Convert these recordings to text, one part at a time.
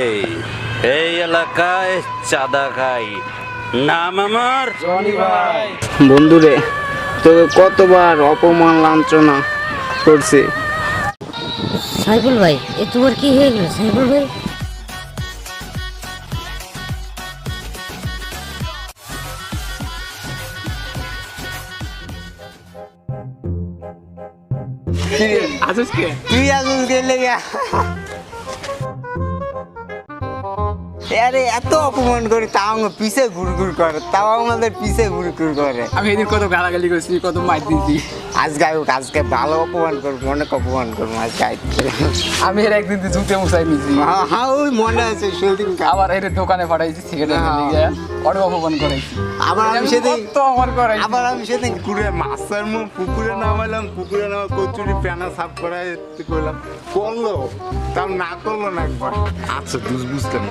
এই এই এলাকায় চাঁদা খাই। নাম আমার? বন্ধুরে তোকে কতবার অপমান লাঞ্ছনা করছে। সাইফুল ভাই এ তোমার কি হয়ে গেল সাইফুল ভাই? তুই আসুন গেলে আরে এত অপমান করে তাও আমার পিছে ঘুরঘুর করে তাও আমাদের পিছে ঘুরঘুর করে। আমি এদিন কত গালাগালি করছি কত মাইর দিয়েছি। আজকে আমি আজকে ভালো অপমান করব অনেক অপমান করব আজকে আজকে আমি এর একদিন জুতে মুসাই নিয়েছি। হ্যাঁ ওই মনে আছে সেদিন আবার এর দোকানে পাঠাইছি সিগারেট অনেক অপমান করাইছি আবার আমি সেদিন কত অপমান করাইছি আবার আমি সেদিন কুড়ে মাছের মুখ পুকুরে নামাইলাম পুকুরে নামা কচুরি প্যানা সাফ করাই করলাম করল তাও না করল না একবার। আচ্ছা বুঝ বুঝলাম।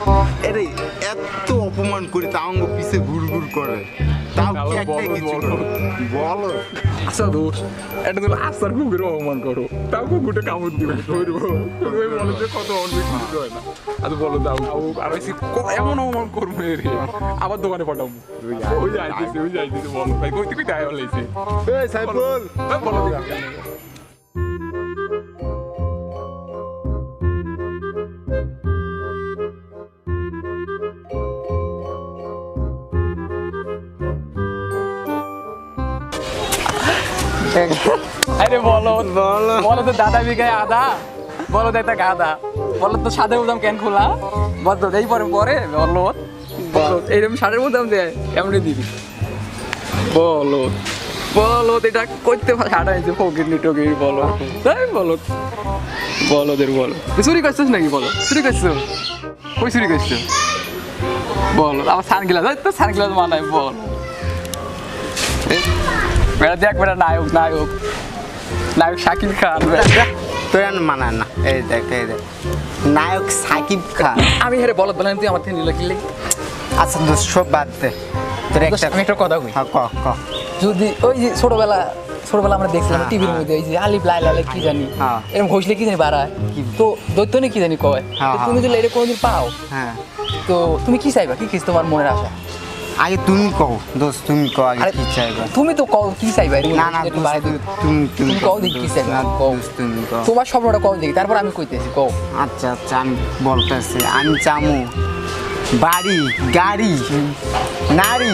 আরে এত অপমান করি তাও আমার পিছে ঘুর ঘুর করে। তাও কি একটা কিছু বলো। আচ্ছা দোষ এটা তুমি আস্তার কুকুরে অপমান করো। তাও কুকুরটা কামড় দিবে ধরবো তুমি বলো যে কত অনেক কিছু হয় না। আচ্ছা বলো দাও আর ওই এমন অপমান করব রে। আবার দোকানে পাঠাবো। ওই যাইতেছে ওই যাইতেছে বলো। ভাই কই থেকে তাই হলাইছে এই সাইফুল। বলো। আরে বলো। বলো। বলো তো দাদা বিঘায় আদা? বলো তো একটা গাদা। বলো তো সাদা বুদাম কেন খোলা? বলো এই পরে পরে বলো। এইরকম সারের বুদাম দে এমনি দিবি? বলো। বলো এটা করতে হাঁটাইছে ফকির নিটকির বলো। তাই বলো। বলো দের বলো। চুরি করছিস নাকি বলো? চুরি করছিস? কই চুরি করছিস? বলো আবার সানগ্লাস তো সানগ্লাস মানায় বল। বেড়া দেখ বেড়া নায়ক নায়ক। নায়ক শাকিব খান। তোর মানায় না। এই দেখ এই দেখ। নায়ক সাকিব খান। আমি হেরে বলত বলেন তুই আমার থেকে নিল কি আচ্ছা দোষ সব বাদ দে। তোর একটা আমি একটা কথা কই। হ্যাঁ ক ক। যদি ওই যে ছোটবেলা ছোটবেলা আমরা দেখছিলাম হ্যাঁ, টিভির হ্যাঁ। মধ্যে ওই যে আলিফ লাই লালে কি জানি। এরকম ঘষলে কি জানি বাড়ায়। কি? তো দৈত্য কি জানি কয়। হ্যাঁ, তো তুমি। যদি এটা কোনোদিন পাও হ্যাঁ। তো তুমি কি চাইবা? কি কিস তোমার মনের আশা? আগে তুমি কও দোষ তুমি কও আগে কি চাইবা? তুমি তো কও কি চাইবা? না না। তুমি তুমি কও দেখি কি চাইবা। না, কও। তুমি কও। তোমার স্বপ্নটা কও দেখি তারপর আমি কইতেছি কও। আচ্ছা আচ্ছা আমি বলতেছি আমি চামু। বাড়ি গাড়ি নারী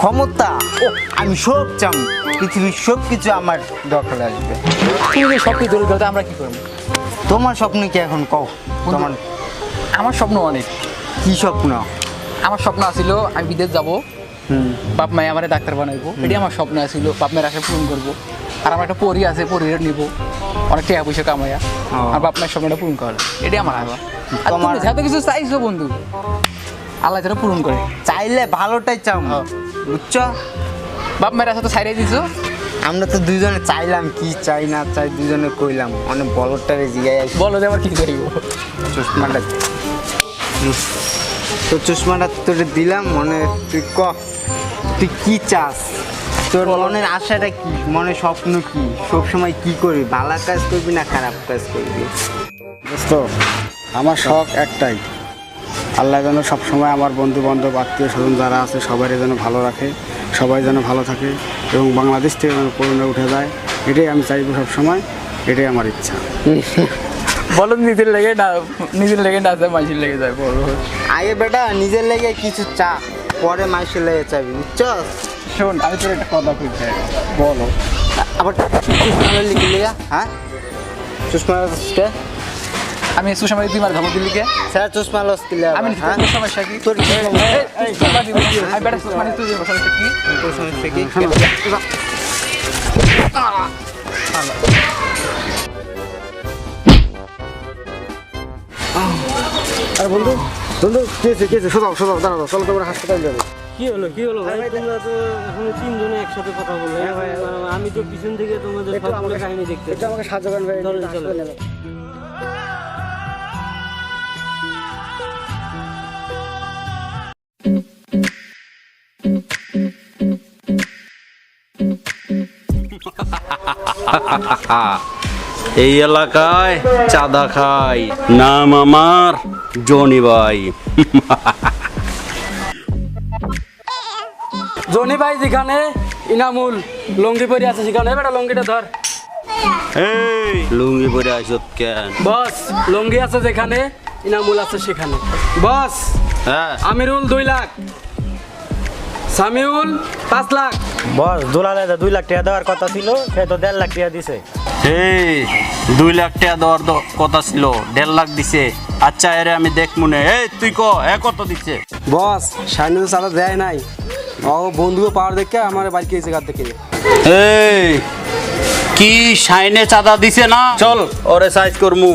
ক্ষমতা ও আমি সব চামু। পৃথিবীর সব কিছু আমার দখলে আসবে। তুমি সব কিছু দৌড় আমরা কি করব? তোমার স্বপ্ন কি এখন কও? তোমার আমার স্বপ্ন অনেক। কি স্বপ্ন? আমার স্বপ্ন আছিল আমি বিদেশ যাব। হুম। বাপ মায়ে আমার ডাক্তার বানাইবো। এটি আমার স্বপ্ন আছিল বাপ মায়ের আশা পূরণ করব। আর আমার একটা পরি আছে পরির নিব। অনেক টাকা পয়সা কামাইয়া আর বাপ মায়ের স্বপ্নটা পূরণ করে এটি আমার আশা। আর তোমার- যত কিছু চাইছো বন্ধু আল্লাহ যেন পূরণ করে। চাইলে ভালোটাই চাও। বুঝছ? বাপ মায়ের আশা তো ছাইড়াই দিছো। আমরা তো দুজনে চাইলাম কি চাই না চাই দুজনে কইলাম। অনেক বলটারে জিগাই বলো যে আমার কি চাইব। চশমাটা তো চশমাটা তোরে দিলাম মনে তুই ক তুই কি চাস? তোর মনের আশাটা কি? মনে স্বপ্ন কি? সবসময় কি করবি? ভালো কাজ করবি না খারাপ কাজ করবি? দোস্ত আমার শখ একটাই। আল্লাহ যেন সবসময় আমার বন্ধু বান্ধব আত্মীয় স্বজন যারা আছে সবাই যেন ভালো রাখে সবাই যেন ভালো থাকে এবং বাংলাদেশ থেকে যেন করোনা উঠে যায় এটাই আমি চাইব সবসময় এটাই আমার ইচ্ছা। বলো নিজের লেগে না নিজের লেগে না যায় মাঝির লেগে যায় বলো আগে বেটা নিজের লেগে কিছু চা পরে মাইসের লেগে চাবি বুঝছস? শোন আমি তোর একটা কথা কইতে বলো। আবার লিখে লিগা হ্যাঁ? লসকে আমি সুষমারি তুই মার ধমক দিলি স্যার চশমা লস কিলে আমি হ্যাঁ? তোর সমস্যা? কি আমি বেটা সুষমারি তুই সমস্যা কি? তোর সমস্যা কি? আর বন্ধু বন্ধু কে আছে কে আছে সোজাও সোজাও দাঁড়াও চলো তোমার হাসপাতাল যাবে। কি হলো কি হলো ভাই? তোমরা তো এখন তিনজনে একসাথে কথা বললে। আমি তো পিছন থেকে তোমাদের সবগুলো কাহিনী দেখতে একটু আমাকে সাহায্য করেন ভাই চলো, চলো। এই এলাকায় চাঁদা খাই নাম আমার। জনি ভাই। জনি ভাই যেখানে ইনামুল লঙ্গি পরে আছে সেখানে। বেটা লঙ্গিটা ধর। এই। লুঙ্গি পরে আসত কেন? বস লুঙ্গি আছে যেখানে ইনামুল আছে সেখানে। বস হ্যাঁ। আমিরুল দুই লাখ। সামিউল পাঁচ লাখ। বস দুলালে দুই লাখ টাকা দেওয়ার কথা ছিল সে তো দেড় লাখ টাকা দিছে। এই দুই লাখ টাকা দেওয়ার দ- কথা ছিল দেড় লাখ দিছে। আচ্ছা এরে আমি দেখ মনে এই তুই ক এ কত দিচ্ছে? বস তো চালা দেয় নাই। ও বন্ধুকে পাওয়ার দেখে আমার বাইক এসে গার দেখে এই কি সাইনে চাঁদা দিছে না? চল ওরে সাইজ করমু।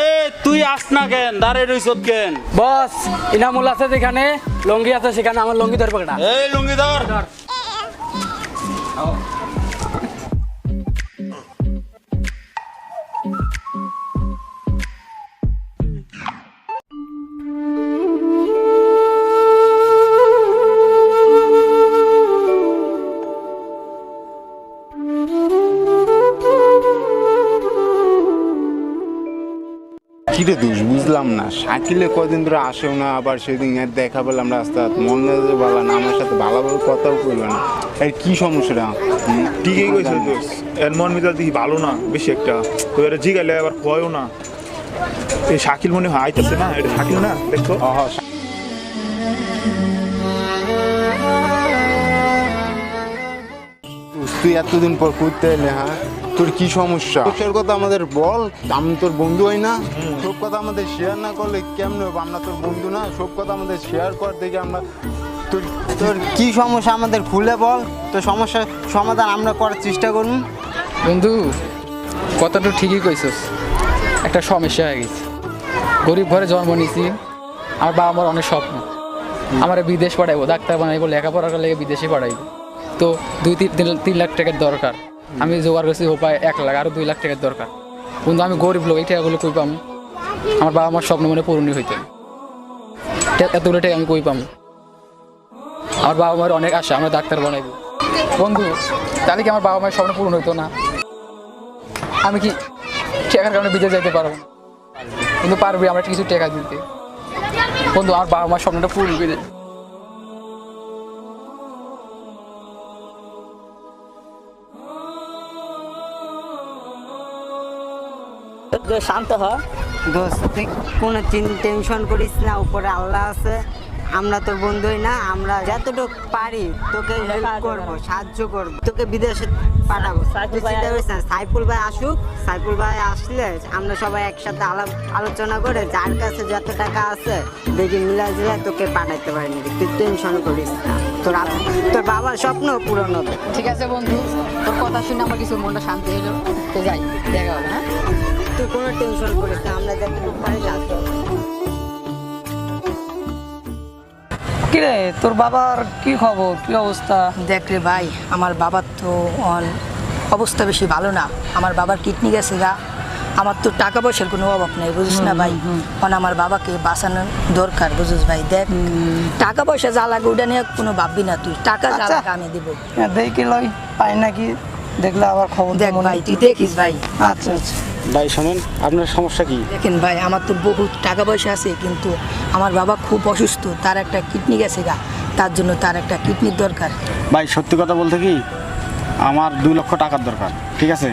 এ তুই আস না কেন? দাঁড়ে রইছত কেন? বস ইনামুল আছে যেখানে লঙ্গি আছে সেখানে আমার লঙ্গি ধরবে এই লুঙ্গি ধর। কিরে দোষ? বুঝলাম না। শাকিলে কদিন ধরে আসেও না আবার সেদিন এর দেখা পেলাম রাস্তা মন মেজাজও ভালো না আমার সাথে ভালো ভালো কথাও কইলো না। এর কি সমস্যাটা? ঠিকই কইছে দোষ। এর মন মিজাল দেখি ভালো না বেশি একটা। তো এরা জিগাইলে আবার কয়ও না। এই শাকিল মনে হয় আইতেছে না? এটা শাকিল না? অহ, তুই এতদিন পর করতে এলে হ্যাঁ? তোর কি সমস্যা? সমস্যার কথা আমাদের বল আমি তোর বন্ধু হই না। সব কথা আমাদের শেয়ার না করলে কেমন হবে? আমরা তোর বন্ধু না সব কথা আমাদের শেয়ার কর দেখে আমরা তোর তোর কি সমস্যা আমাদের খুলে বল। তো সমস্যার সমাধান আমরা করার চেষ্টা করুন। বন্ধু কথাটা ঠিকই কইছস। একটা সমস্যা হয়ে গেছে। গরিব ঘরে জন্ম নিয়েছি আমার বাবা আমার অনেক স্বপ্ন। আমার বিদেশ পাঠাইবো ডাক্তার বানাইবো লেখাপড়া লেগে বিদেশে পাঠাইবো। তো দুই তিন তিন- তিন লাখ টাকার দরকার। আমি জোগাড় করছি উপায় এক লাখ আরও দুই লাখ টাকার দরকার। কিন্তু আমি গরিব লোক, এই টাকাগুলো কই পাম? আমার বাবা আমার স্বপ্ন মনে পূরণই হইতে এতগুলো টাকা আমি কই পাম? আমার বাবা মার অনেক আশা, আমরা ডাক্তার বানাইবো। বন্ধু, তাহলে কি আমার বাবা মায়ের স্বপ্ন পূরণ হইতো না? আমি কি টাকার কারণে বিদেশ যাইতে পারব? কিন্তু পারবি, আমরা কিছু টাকা দিতে। বন্ধু, আমার বাবা মার স্বপ্নটা পূরণ করে শান্ত হ। দোস্ত তুই কোনো টেনশন করিস না উপরে আল্লাহ আছে। আমরা তোর বন্ধুই না আমরা যতটুকু পারি তোকে হেল্প করব সাহায্য করব তোকে বিদেশে পাঠাবো। সাইফুল ভাই চিন্তা করিস না সাইফুল ভাই আসুক সাইফুল ভাই আসলে আমরা সবাই একসাথে আলাপ আলোচনা করে যার কাছে যত টাকা আছে দেখি মিলা জিলা তোকে পাঠাইতে পারি নাকি। তুই টেনশন করিস না। তোর তোর বাবার স্বপ্ন পূরণ হবে। ঠিক আছে বন্ধু তোর কথা শুনে আমার কিছু মনটা শান্তি হলো তো যাই দেখা হবে হ্যাঁ? তুই কোনো টেনশন করিস না আমরা যতটুকু পারি সাহায্য কিরে তোর বাবার কি খবর? কি অবস্থা? দেখ রে ভাই আমার বাবার তো অবস্থা বেশি ভালো না। আমার বাবার কিডনি গেছে গা। আমার তো টাকা পয়সার কোনো অভাব নেই বুঝিস না ভাই? কারণ আমার বাবাকে বাঁচানোর দরকার বুঝিস ভাই? দেখ টাকা পয়সা যা লাগে ওটা নিয়ে কোনো ভাববি না তুই। টাকা যা আচ্ছা। লাগে আমি দিব। দেখি লই পাই নাকি? দেখলে আবার খবর দেখ ভাই তুই দেখিস ভাই। আচ্ছা আচ্ছা। ভাই শোনেন আপনার সমস্যা কি? দেখেন ভাই আমার তো বহুত টাকা পয়সা আছে কিন্তু আমার বাবা খুব অসুস্থ তার একটা কিডনি গেছে গা তার জন্য তার একটা কিডনির দরকার। ভাই সত্যি কথা বলতে কি আমার দুই লক্ষ টাকার দরকার ঠিক আছে?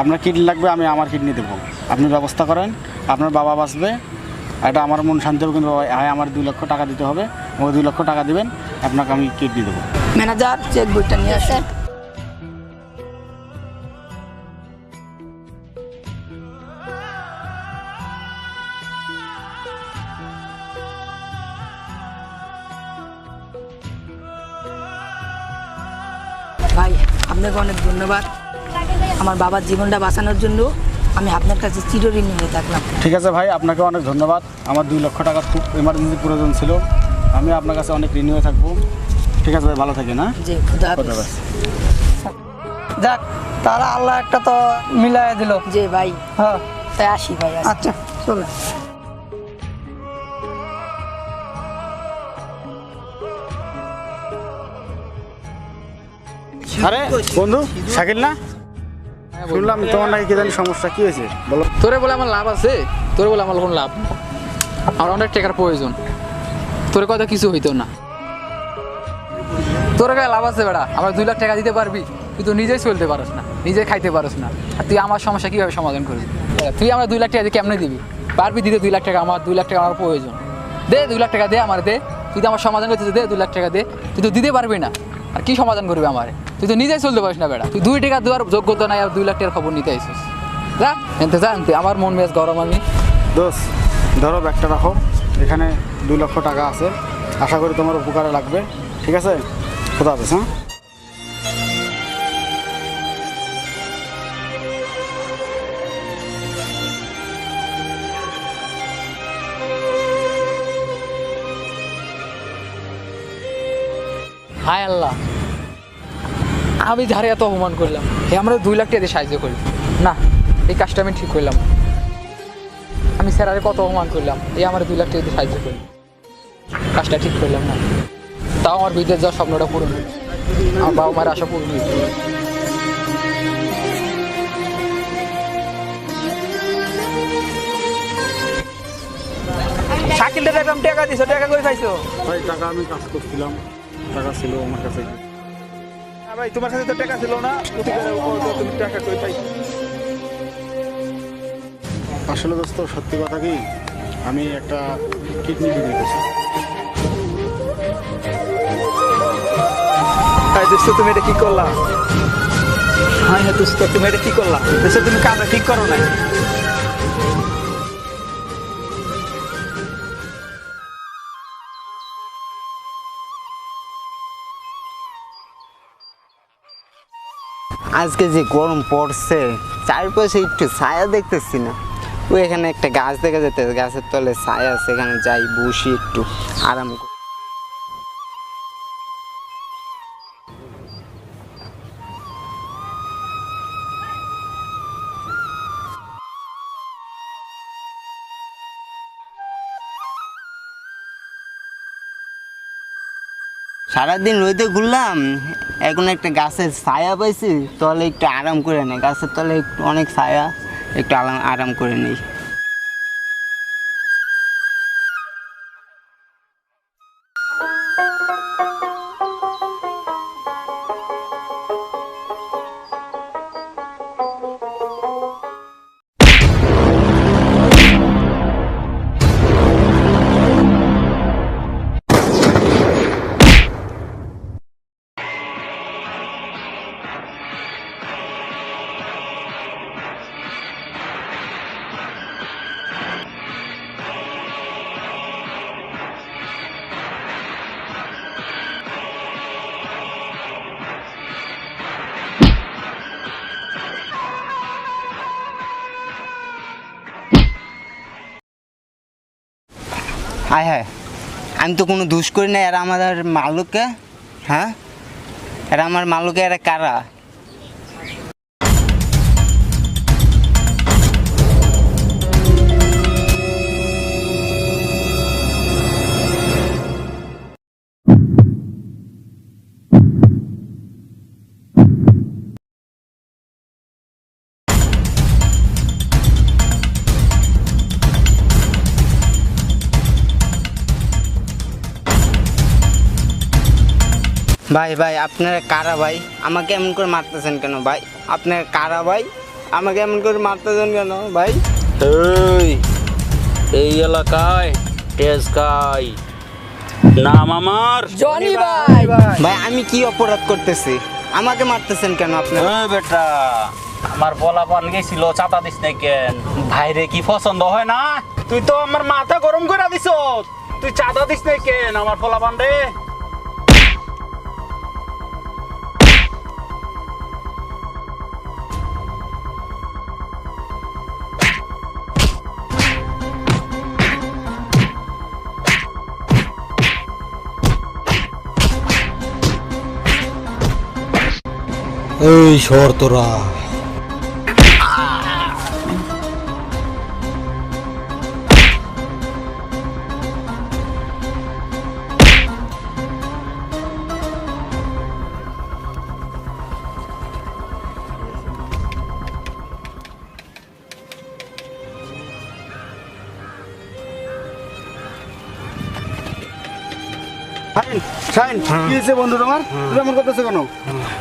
আপনার কিডনি লাগবে আমি আমার কিডনি দেবো। আপনি ব্যবস্থা করেন আপনার বাবা বাঁচবে এটা আমার মন শান্তি হবে কিন্তু হ্যাঁ আমার দুই লক্ষ টাকা দিতে হবে ওই দুই লক্ষ টাকা দেবেন আপনাকে আমি কিডনি দেবো। ম্যানেজার চেক বইটা নিয়ে আসে ভাই আপনাকে অনেক ধন্যবাদ। আমার বাবার জীবনটা বাঁচানোর জন্য আমি আপনার কাছে চিরঋণী হয়ে থাকলাম। ঠিক আছে ভাই আপনাকে অনেক ধন্যবাদ। আমার দুই লক্ষ টাকার খুব এমার্জেন্সি প্রয়োজন ছিল। আমি আপনার কাছে অনেক ঋণী হয়ে থাকব। ঠিক আছে ভাই ভালো থাকেন হ্যাঁ? যে ধন্যবাদ যাক তারা আল্লাহ একটা তো মিলাই দিল। যে ভাই। হ্যাঁ। তাই আসি ভাই আচ্ছা চলো আরে, বন্ধু, শাকিল না? শুনলাম তোমার নাকি কি জানি সমস্যা, কি হয়েছে? বলো। তোরে বলে আমার লাভ আছে, তোরে বলে আমার কোনো লাভ। আমার অনেক টাকার প্রয়োজন। তোর কথা কিছু হইতো না। তোর গায়ে লাভ আছে বেড়া, আমার দুই লাখ টাকা দিতে পারবি, তুই তো নিজেই চলতে পারস না নিজে খাইতে পারস না। আর তুই আমার সমস্যা কীভাবে সমাধান করবি? তুই আমার দুই লাখ টাকা দিয়ে কেমনে দিবি? পারবি দিতে দুই লাখ টাকা আমার, দুই লাখ টাকা আমার প্রয়োজন। দে, দুই লাখ টাকা দে আমার, দে। তুই তো আমার সমাধান করতে দে, দুই লাখ টাকা দে। তুই তো দিতে পারবি না। আর কি সমাধান করবি আমার? তুই তো নিজেই চলতে পারিস না বেড়া। তুই দুই টাকা দেওয়ার যোগ্যতা নাই আর দুই লাখ টাকার খবর নিতে আইসিস। যা এনতে যা এনতে। আমার মন মেজ গরম আমি। দোষ ধরো ব্যাগটা রাখো। এখানে দুই লক্ষ টাকা আছে। আশা করি তোমার উপকারে লাগবে। ঠিক আছে? কোথা হাফেজ হ্যাঁ? হায় আল্লাহ। আমি ধারে এত অপমান করলাম। এ আমরা দুই লাখ টাকা দিয়ে সাহায্য করি। না এই কাজটা আমি ঠিক করলাম। না। আমি স্যারারে কত অপমান করলাম। এই আমার দুই লাখ টাকা দিয়ে সাহায্য করি। কাজটা ঠিক করলাম না। তাও আমার বিদেশ যাওয়ার স্বপ্নটা পূরণ হলো। আমার বাবা মায়ের আশা পূরণ হয়েছে শাকিলটা দেখলাম টাকা দিছো টাকা করে পাইছো? ভাই টাকা আমি কাজ করছিলাম। টাকা ছিল আমার কাছে। হ্যাঁ ভাই তোমার কাছে তো টাকা ছিল না তুমি টাকা কই পাইছো আসলে দোস্ত সত্যি কথা কি আমি একটা কিডনি বিক্রি করছি। হ্যাঁ দোস্ত তুমি এটা কি করলা? হ্যাঁ হ্যাঁ দোস্ত তুমি এটা কি করলা? দোস্ত তুমি কাজটা ঠিক করো না আজকে যে গরম পড়ছে, চারপাশে একটু ছায়া দেখতেছি না। ও এখানে একটা গাছ দেখা যেতে গাছের তলে ছায়া সেখানে যাই বসি একটু, আরাম সারাদিন রোদে ঘুরলাম, এখন একটা গাছের ছায়া পাইছি তাহলে একটু আরাম করে নেই, গাছের তলে একটু অনেক ছায়া, একটু আরাম আরাম করে নেই। হায় হ্যাঁ। আমি তো কোনো দুষ করি না, এরা আমাদের মালুকে হ্যাঁ? এরা আমার মালুকে, এরা কারা? ভাই ভাই আপনারা কারা ভাই? আমাকে এমন করে মারতেছেন কেন ভাই? আপনারা কারা ভাই? আমাকে এমন করে মারতেছেন কেন ভাই? এই এই এলাকায় টেজকাই নাম আমার। জনি ভাই। ভাই। আমি কি অপরাধ করতেছি? আমাকে মারতেছেন কেন আপনারা? এ বেটা আমার বলা পান গেছিল চাতা দিস নাই কেন? ভাইরে কি পছন্দ হয় না? তুই তো আমার মাথা গরম করে দিছ তুই চাঁদা দিস নাই কেন আমার ফলা পান রে? এই শহর কি হয়েছে বন্ধু তোমার? তুমি এমন কেন?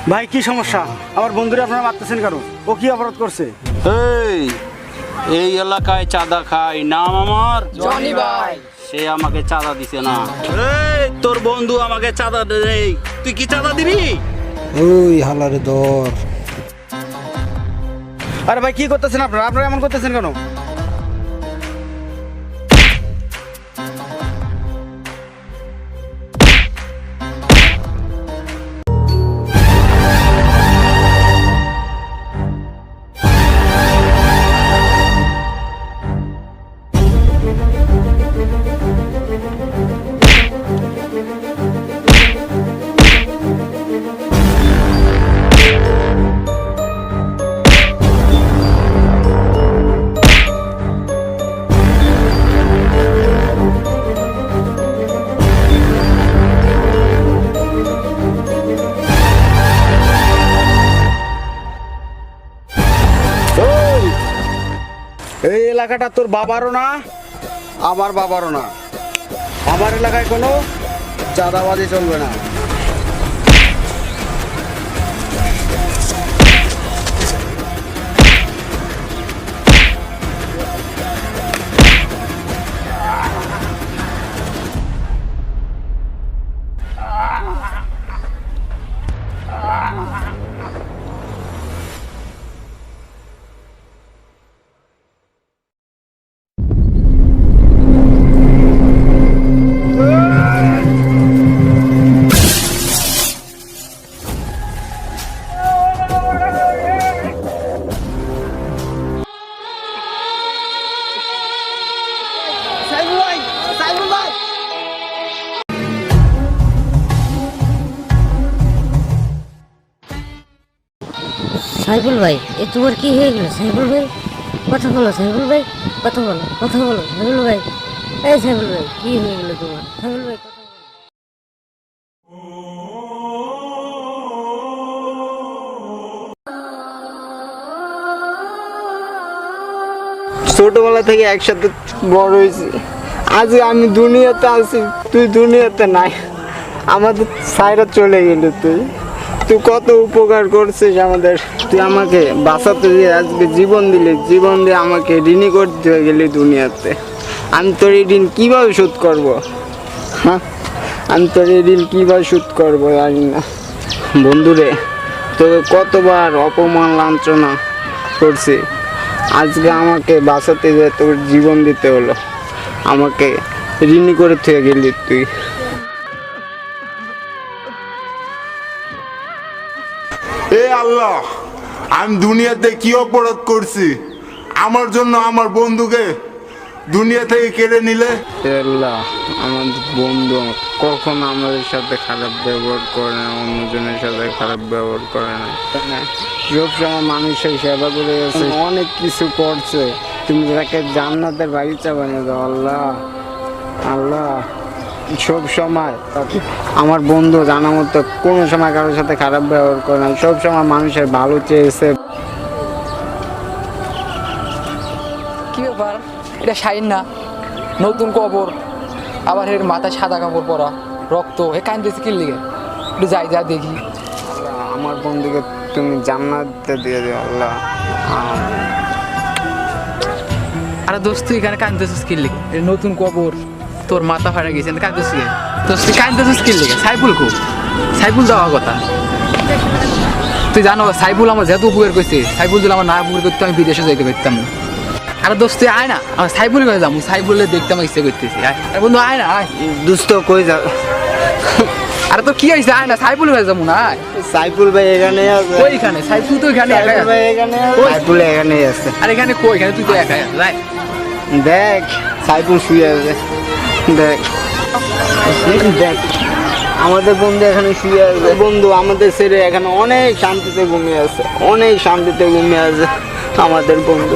ভাই কি সমস্যা? আমার বন্ধুরা আপনারা মারতেছেন কেন? ও কি অপরাধ করছে? এই এই এলাকায় চাঁদা খাই নাম আমার? জনি ভাই। সে আমাকে চাঁদা দিছে না। এই তোর বন্ধু আমাকে চাঁদা দেয় তুই কি চাঁদা দিবি? ওই হালারে দর। আরে ভাই কি করতেছেন আপনারা? আপনারা এমন করতেছেন কেন? এলাকাটা তোর বাবারও না আমার বাবারও না। আমার এলাকায় কোনো চাঁদাবাজি চলবে না। সাইফুল ভাই, এ তোমার কি হয়ে গেল? সাইফুল ভাই? কথা বলো, সাইফুল ভাই, কথা বলো কথা বলো, সাইফুল ভাই। এই সাইফুল ভাই, কি হয়ে গেল তোমার? সাইফুল ভাই ছোটবেলা থেকে একসাথে বড় হয়েছি। আজ আমি দুনিয়াতে আছি, তুই দুনিয়াতে নাই। আমাদের সাইরা চলে গেলি তুই। তুই কত উপকার করছিস আমাদের? তুই আমাকে বাঁচাতে দিয়ে আজকে জীবন দিলি, জীবন দিয়ে আমাকে ঋণী করতে হয়ে গেলি দুনিয়াতে। আমি তোর এই ঋণ কীভাবে শোধ করব? হ্যাঁ? আমি তোর এই ঋণ কীভাবে শোধ করব জানি না। বন্ধুরে, তোকে কতবার অপমান, লাঞ্ছনা করছি। আজকে আমাকে বাঁচাতে যেয়ে তোর জীবন দিতে হলো, আমাকে ঋণী করে থেকে গেলি তুই। আমি দুনিয়াতে কি অপরাধ করছি? আমার জন্য আমার বন্ধুকে দুনিয়া থেকে কেড়ে নিলে? আল্লাহ আমাদের বন্ধু কখন আমাদের সাথে খারাপ ব্যবহার করে না অন্যজনের সাথে খারাপ ব্যবহার করে না। সব সময় মানুষের সেবা করে গেছে অনেক কিছু করছে। তুমি তাকে জান্নাতের বাগিচা বানিয়ে দাও আল্লাহ। আল্লাহ। সব সময় আমার বন্ধু জানা মতো কোনো সময় কারোর সাথে খারাপ ব্যবহার করে না। সব সময় মানুষের ভালো চেয়েছে। কি ব্যাপার? এটা শাইন না? নতুন কবর। আবার এর মাথায় সাদা কাপড় পরা। রক্ত। হে কান্দতেছে কি লিগে একটু যাই যা দেখি। আমার বন্ধুকে তুমি জান্নাতে দিয়ে দিও আল্লাহ। আরে দোস্ত তুই এখানে কান্দতেছিস কি লিগে নতুন কবর। তোর মাথা ফাটা গেছে কান্দতেছিস কে দোস্ত তুই কান্দতেছিস কি লিগে? সাইফুল কো সাইফুল দেওয়া কথা। তুই জানো সাইফুল আমার যেহেতু উপকার করছে সাইফুল যদি আমার না উপকার করতে আমি বিদেশে যাইতে পারতাম। না আরে দোস্ত তুই আয় না আমার সাইফুল হয়ে যাব সাইফুলে দেখতে আমার ইচ্ছে করতেছি। আরে বন্ধু আয় না আয়। দুস্থ কই যা? আরে তো কি হয়েছে? আয় না সাইফুল হয়ে যাব না সাইফুল ভাই এখানে আছে। ওইখানে সাইফুল তো এখানে। ভাই এখানে আছে। সাইফুল এখানে আছে। আর এখানে কই? এখানে তুই তো আছিস, আয়। দেখ সাইফুল শুয়ে আছে। দেখ। দেখ। আমাদের বন্ধু এখানে শুয়ে আছে। বন্ধু, আমাদের ছেড়ে এখানে অনেক শান্তিতে ঘুমিয়ে আছে। অনেক শান্তিতে ঘুমিয়ে আছে আমাদের বন্ধু।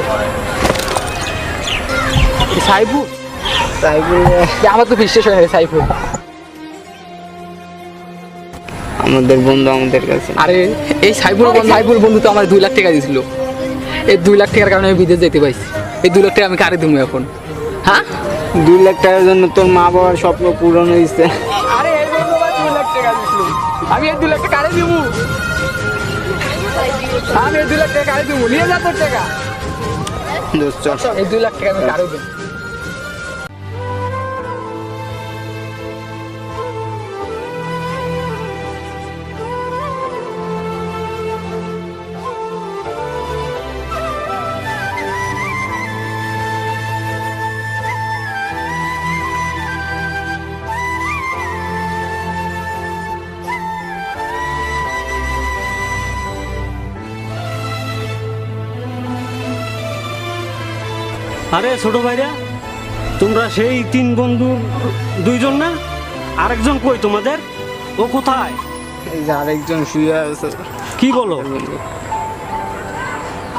সাইফুল সাইফুল আমার তো বিশ্বাস হয় না সাইফুল আমাদের বন্ধু আমাদের কাছে। আরে, এই সাইফুল বন্ধু সাইফুল বন্ধু তো আমার দুই লাখ টাকা দিয়েছিল। এই দুই লাখ টাকার কারণে আমি বিদেশ যেতে পাইছি এই দুই লাখ টাকা আমি কারে দেবো এখন? হ্যাঁ? দুই লাখ টাকার জন্য তোর মা বাবার স্বপ্ন পূরণ হয়েছে। আরে এই জন্য দুই লাখ টাকা দিছিল আমি এই দুই লাখ টাকা দিব। আমি এই দুই লাখ টাকা দিব। নিয়ে যা তোর টাকা। দোস্ত এই দুই লাখ টাকা আমি কারে দিব। আরে ছোট ভাইরা তোমরা সেই তিন বন্ধুর দুইজন না? আরেকজন কই তোমাদের? ও কোথায়? এই যে আরেকজন শুয়ে আছে। কি বলো?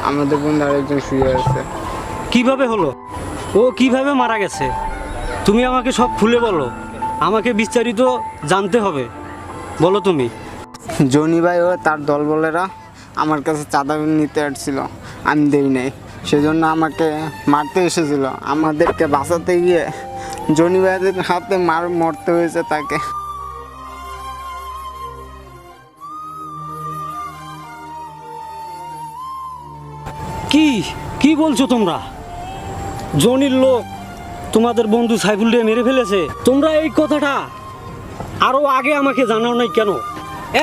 আমাদের বন্ধু আরেকজন শুয়ে আছে। কীভাবে হলো? ও কীভাবে মারা গেছে? তুমি আমাকে সব খুলে বলো। আমাকে বিস্তারিত জানতে হবে। বলো তুমি। জনি ভাই ও তার দলবলেরা আমার কাছে চাঁদা নিতে আসছিল। আমি দেই নাই। সেজন্য আমাকে মারতে এসেছিল। আমাদেরকে বাঁচাতে গিয়ে জনি ভাইদের হাতে মার মরতে হয়েছে তাকে। কি? কি বলছো তোমরা? জনির লোক তোমাদের বন্ধু সাইফুল দিয়ে মেরে ফেলেছে। তোমরা এই কথাটা আরও আগে আমাকে জানাও নাই কেন?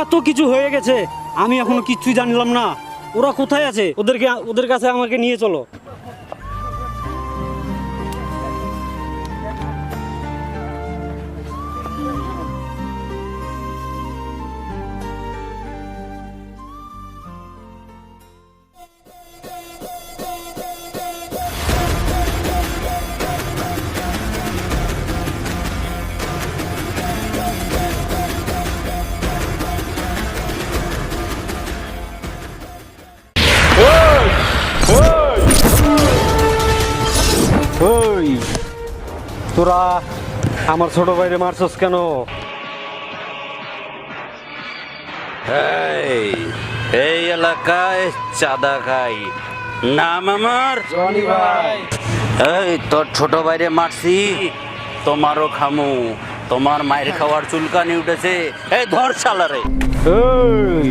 এত কিছু হয়ে গেছে, আমি এখনও কিচ্ছুই জানলাম না। ওরা কোথায় আছে? ওদেরকে ওদের কাছে আমাকে নিয়ে চলো। আমার ছোট ভাইরে মারছস কেন? এই এই এলাকায় চাঁদা খাই। নাম আমার এই তোর ছোট বাইরে মারছি। তোমারও খামু। তোমার মায়ের খাওয়ার চুলকানি উঠেছে। এই ধর শালারে। এই।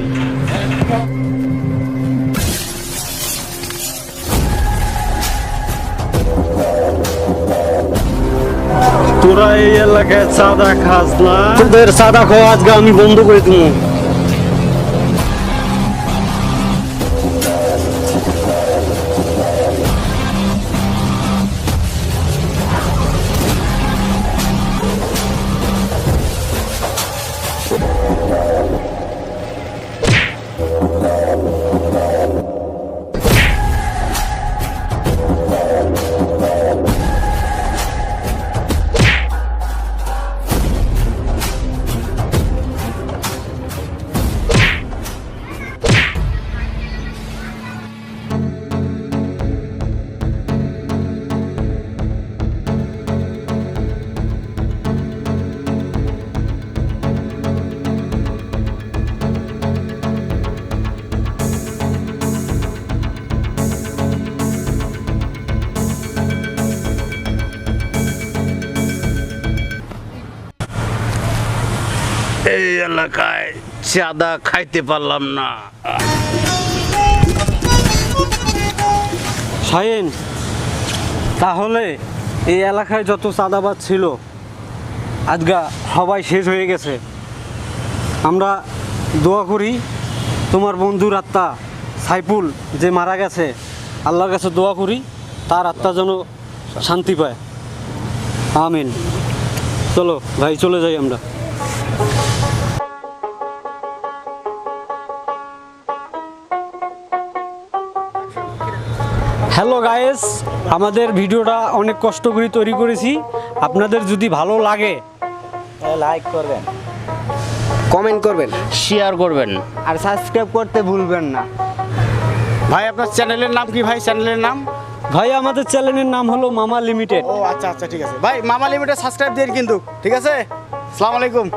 তোরা এই এলাকায় চাঁদা খাস না। তোদের চাঁদা খাওয়া আজকে আমি বন্ধ করে দিব চাঁদা খাইতে পারলাম না। শাহিন, তাহলে এই এলাকায় যত চাঁদাবাদ ছিল, আজগা সবাই শেষ হয়ে গেছে। আমরা দোয়া করি তোমার বন্ধুর আত্মা সাইফুল যে মারা গেছে, আল্লাহর কাছে দোয়া করি, তার আত্মা যেন শান্তি পায়। আমিন। চলো, ভাই, চলে যাই আমরা। হ্যালো গায়েস আমাদের ভিডিওটা অনেক কষ্ট করে তৈরি করেছি। আপনাদের যদি ভালো লাগে লাইক করবেন। কমেন্ট করবেন। শেয়ার করবেন। আর সাবস্ক্রাইব করতে ভুলবেন না। ভাই আপনার চ্যানেলের নাম কি ভাই? চ্যানেলের নাম? ভাই আমাদের চ্যানেলের নাম হলো মামা লিমিটেড ও আচ্ছা আচ্ছা ঠিক আছে। ভাই মামা লিমিটেড সাবস্ক্রাইব দিয়ে কিন্তু ঠিক আছে? আসসালামু আলাইকুম।